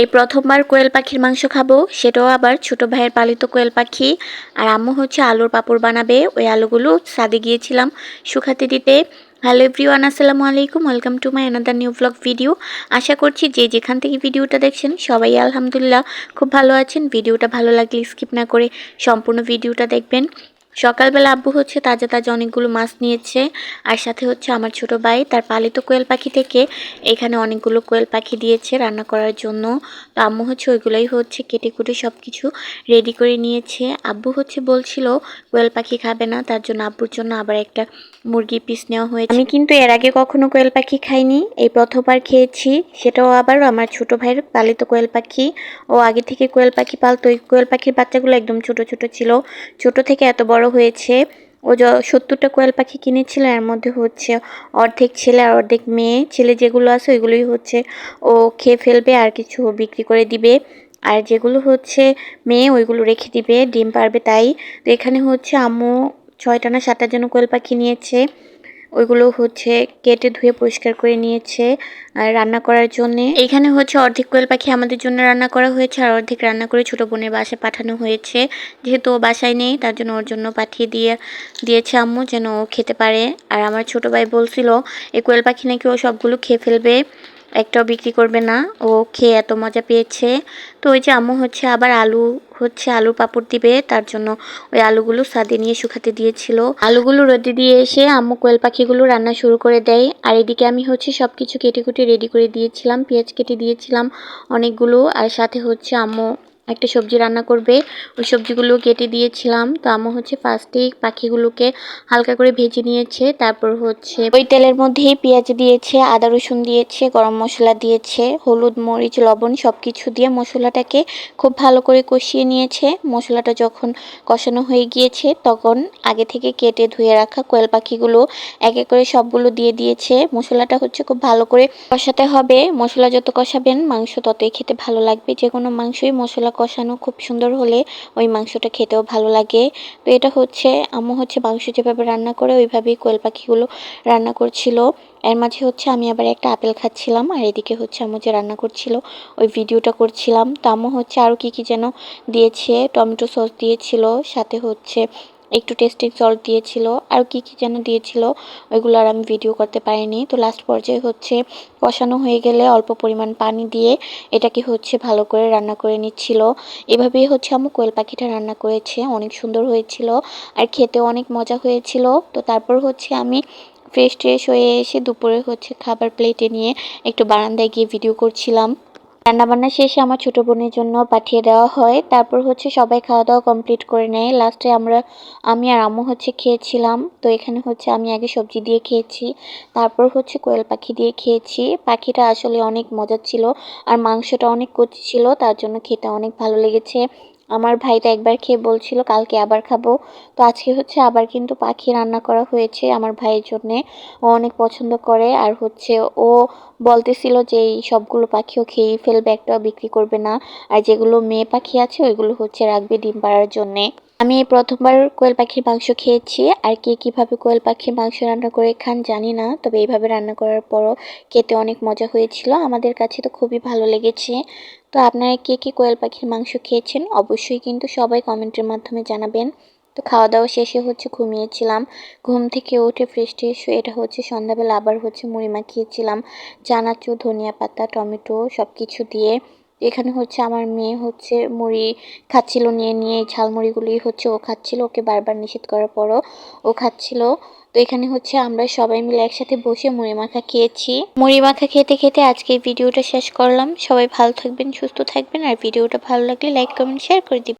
এই প্রথমবার কোয়েল পাখির মাংস খাব, সেটাও আবার ছোট ভাইয়ের পালিত কোয়েল পাখি। আর আম্মু হচ্ছে আলুর পাপড় বানাবে, ওই আলুগুলো সাদে গিয়েছিলাম শুকাতে দিতে। হ্যালো এভরিওয়ান, আসসালামু আলাইকুম, welcome to my another new blog video আশা করছি যে যেখান থেকে ভিডিওটা দেখছেন, সবাই আলহামদুলিল্লাহ খুব ভালো আছেন। ভিডিওটা ভালো লাগলে স্কিপ না করে সম্পূর্ণ ভিডিওটা দেখবেন। সকালবেলা আব্বু হচ্ছে তাজা তাজা অনেকগুলো মাছ নিয়েছে, আর সাথে হচ্ছে আমার ছোট ভাই, তার পালিত কোয়েল পাখি থেকে এখানে অনেকগুলো কোয়েল পাখি দিয়েছে রান্না করার জন্য। তো আম্মু হচ্ছে ওইগুলোই হচ্ছে কেটে কুটে সব কিছু রেডি করে নিয়েছে। আব্বু হচ্ছে বলছিল, কোয়েল পাখি খাবে না, তার জন্য আব্বুর জন্য আবার একটা মুরগি পিস নেওয়া হয়েছে। আমি কিন্তু এর আগে কখনো কোয়েল পাখি খাইনি, এই প্রথমবার খেয়েছি, সেটাও আবার আমার ছোট ভাইয়ের পালিত কোয়েল পাখি। ও আগে থেকে কোয়েল পাখি পালতো, ওই কোয়েল পাখির বাচ্চাগুলো একদম ছোট ছোট ছিল। ছোট থেকে এত বড় হয়েছে। ও সত্তরটা কোয়েল পাখি কিনেছিল, এর মধ্যে হচ্ছে অর্ধেক ছেলে আর অর্ধেক মেয়ে। ছেলে যেগুলো আছে, ওইগুলোই হচ্ছে ও খেয়ে ফেলবে আর কিছু বিক্রি করে দিবে। আর যেগুলো হচ্ছে মেয়ে, ওইগুলো রেখে দিবে, ডিম পারবে তাই। তো এখানে হচ্ছে আম্মু ছয়টা না সাতটার জন্য কোয়েল পাখি নিয়েছে। ওইগুলো হচ্ছে কেটে ধুয়ে পরিষ্কার করে নিয়েছে আর রান্না করার জন্য। এখানে হচ্ছে অর্ধেক কোয়েল পাখি আমাদের জন্য রান্না করা হয়েছে আর অর্ধেক রান্না করে ছোট বোনের বাসায় পাঠানো হয়েছে। যেহেতু ও বাসায় নেই, তার জন্য ওর জন্য পাঠিয়ে দিয়ে, দিয়েছে আম্মু যেন ও খেতে পারে। আর আমার ছোট ভাই বলছিল এই কোয়েল পাখি নাকি ও সবগুলো খেয়ে ফেলবে? একটাও বিক্রি করবে না। ও খেয়ে এত মজা পেয়েছে। তো ওই যে আম্মু হচ্ছে আবার আলু, হচ্ছে আলু পাপড় দিবে। তার জন্য ওই আলুগুলো সাদে নিয়ে শুকাতে দিয়েছিল। আলুগুলো রোদে দিয়ে এসে আম্মু কোয়েল পাখিগুলো রান্না শুরু করে দেয়। আর এদিকে আমি হচ্ছে সব কিছু কেটে কুটে রেডি করে দিয়েছিলাম, পেঁয়াজ কেটে দিয়েছিলাম অনেকগুলো। আর সাথে হচ্ছে আম্মু একটা সবজি রান্না করবে। ওই সবজিগুলো কেটে দিয়েছিলাম। তো আম্মু হচ্ছে ফার্স্টেই পাখিগুলোকে হালকা করে ভেজে নিয়েছে। তারপর হচ্ছে ওই তেলের মধ্যেই পেঁয়াজ দিয়েছে, আদা রসুন দিয়েছে, গরম মশলা দিয়েছে, হলুদ, মরিচ, লবণ সব কিছু দিয়ে মশলাটাকে খুব ভালো করে কষিয়ে নিয়েছে। মশলাটা যখন কষানো হয়ে গিয়েছে, তখন আগে থেকে কেটে ধুয়ে রাখা কোয়েল পাখিগুলো এক এক করে সবগুলো দিয়ে দিয়েছে। মশলাটা হচ্ছে খুব ভালো করে কষাতে হবে। মশলা যত কষাবেন, মাংস ততই খেতে ভালো লাগবে। যে কোনো মাংসই মশলা কষানো খুব সুন্দর হলে ওই মাংসটা খেতেও ভালো লাগে। তো এটা হচ্ছে, আম্মু হচ্ছে মাংস যেভাবে রান্না করে ওইভাবেই কোয়েল পাখিগুলো রান্না করছিল। এর মাঝে হচ্ছে আমি আবার একটা আপেল খাচ্ছিলাম আর এদিকে হচ্ছে আম্মু যে রান্না করছিল ওই ভিডিওটা করছিলাম। তো আম্মু হচ্ছে আরও কী কী যেন দিয়েছে, টমেটো সস দিয়েছিল, সাথে হচ্ছে একটু টেস্টিং সল্ট দিয়েছিল। আর কি কি যেন দিয়েছিল, ওইগুলো আর আমি ভিডিও করতে পারিনি। তো লাস্ট পর্যায়ে হচ্ছে কষানো হয়ে গেলে অল্প পরিমাণ পানি দিয়ে এটাকে হচ্ছে ভালো করে রান্না করে নিচ্ছিল। এভাবেই হচ্ছে আমি কোয়েল পাখিটা রান্না করেছে। অনেক সুন্দর হয়েছিল আর খেতে অনেক মজা হয়েছিল। তো তারপর হচ্ছে আমি ফ্রেশ ট্রেশ হয়ে এসে দুপুরে হচ্ছে খাবার প্লেটে নিয়ে একটু বারান্দায় গিয়ে ভিডিও করছিলাম। রান্নাবান্না শেষে আমার ছোটো বোনের জন্য পাঠিয়ে দেওয়া হয়। তারপর হচ্ছে সবাই খাওয়া দাওয়া কমপ্লিট করে নেয়। লাস্টে আমরা, আমি আর আম্মু হচ্ছে খেয়েছিলাম। তো এখানে হচ্ছে আমি আগে সবজি দিয়ে খেয়েছি। তারপর হচ্ছে কোয়েল পাখি দিয়ে খেয়েছি। পাখিটা আসলে অনেক মজার ছিল। আর মাংসটা অনেক কচি ছিল। তার জন্য খেতে অনেক ভালো লেগেছে। আমার ভাইটা একবার খেয়ে বলছিল, কালকে আবার খাব। তো আজকে হচ্ছে আবার কিন্তু পাখি রান্না করা হয়েছে আমার ভাইয়ের জন্যে। ও অনেক পছন্দ করে আর হচ্ছে ও বলতেছিল যে, এই সবগুলো পাখিও খেয়েই ফেলবে, একটাও বিক্রি করবে না। আর যেগুলো মেয়ে পাখি আছে, ওইগুলো হচ্ছে রাখবে ডিম পাড়ার জন্যে। আমি প্রথমবার কোয়েল পাখির মাংস খেয়েছি। আর কে কীভাবে কোয়েল পাখির মাংস রান্না করে খান জানি না, তবে এইভাবে রান্না করার পরও খেতে অনেক মজা হয়েছিল। আমাদের কাছে তো খুবই ভালো লেগেছে। তো আপনারা কে কে কোয়েল পাখির মাংস খেয়েছেন অবশ্যই কিন্তু সবাই কমেন্টের মাধ্যমে জানাবেন। তো খাওয়া দাওয়া শেষে হচ্ছে ঘুমিয়েছিলাম। ঘুম থেকে উঠে ফ্রেশ ট্রেশ এটা হচ্ছে সন্ধ্যাবেলা আবার হচ্ছে মুড়ি মাখিয়েছিলাম। চানাচুর, ধনিয়া পাতা, টমেটো সব কিছু দিয়ে এখানে হচ্ছে আমার মেয়ে হচ্ছে মুড়ি খাচ্ছিল, নিয়ে নিয়ে ঝালমুড়িগুলি হচ্ছে ও খাচ্ছিল, ওকে বারবার নিষেধ করার পরও ও খাচ্ছিল। তো এখানে হচ্ছে আমরা সবাই মিলে একসাথে বসে মুড়ি মাখা খেয়েছি। মুড়ি মাখা খেতে খেতে আজকে ভিডিওটা শেষ করলাম। সবাই ভালো থাকবেন, সুস্থ থাকবেন, আর ভিডিওটা ভালো লাগলে লাইক কমেন্ট শেয়ার করে দিবেন।